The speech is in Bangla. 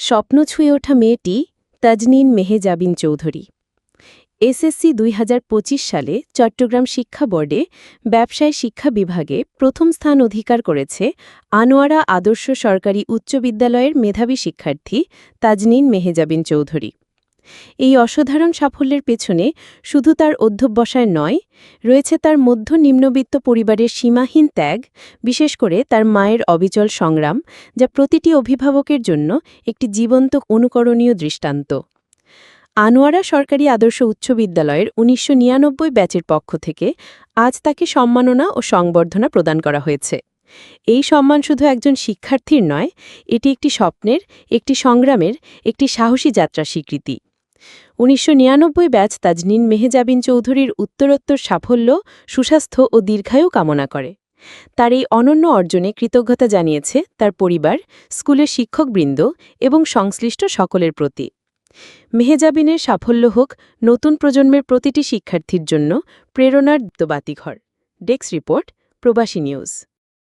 স্বপ্ন ছুঁয়ে ওঠা মেয়েটি তাজনিন মেহেজাবিন চৌধুরী। এসএসসি দুই হাজার পঁচিশ সালে চট্টগ্রাম শিক্ষা বোর্ডে ব্যবসায় শিক্ষা বিভাগে প্রথম স্থান অধিকার করেছে আনোয়ারা আদর্শ সরকারি উচ্চ বিদ্যালয়ের মেধাবী শিক্ষার্থী তাজনিন মেহেজাবিন চৌধুরী। এই অসাধারণ সাফল্যের পেছনে শুধু তার অধ্যবসায় নয়, রয়েছে তার মধ্য নিম্নবিত্ত পরিবারের সীমাহীন ত্যাগ, বিশেষ করে তার মায়ের অবিচল সংগ্রাম, যা প্রতিটি অভিভাবকের জন্য একটি জীবন্ত অনুকরণীয় দৃষ্টান্ত। আনোয়ারা সরকারি আদর্শ উচ্চ বিদ্যালয়ের উনিশশো নিরানব্বই ব্যাচের পক্ষ থেকে আজ তাকে সম্মাননা ও সংবর্ধনা প্রদান করা হয়েছে। এই সম্মান শুধু একজন শিক্ষার্থীর নয়, এটি একটি স্বপ্নের, একটি সংগ্রামের, একটি সাহসী যাত্রা স্বীকৃতি। উনিশশো নিরানব্বই ব্যাচ তাজনিন মেহেজাবিন চৌধুরীর উত্তরোত্তর সাফল্য, সুস্বাস্থ্য ও দীর্ঘায়ু কামনা করে। তার এই অনন্য অর্জনে কৃতজ্ঞতা জানিয়েছে তার পরিবার, স্কুলের শিক্ষকবৃন্দ এবং সংশ্লিষ্ট সকলের প্রতি। মেহেজাবিনের সাফল্য হোক নতুন প্রজন্মের প্রতিটি শিক্ষার্থীর জন্য প্রেরণার বাতিঘর। Desk report, Probashi news.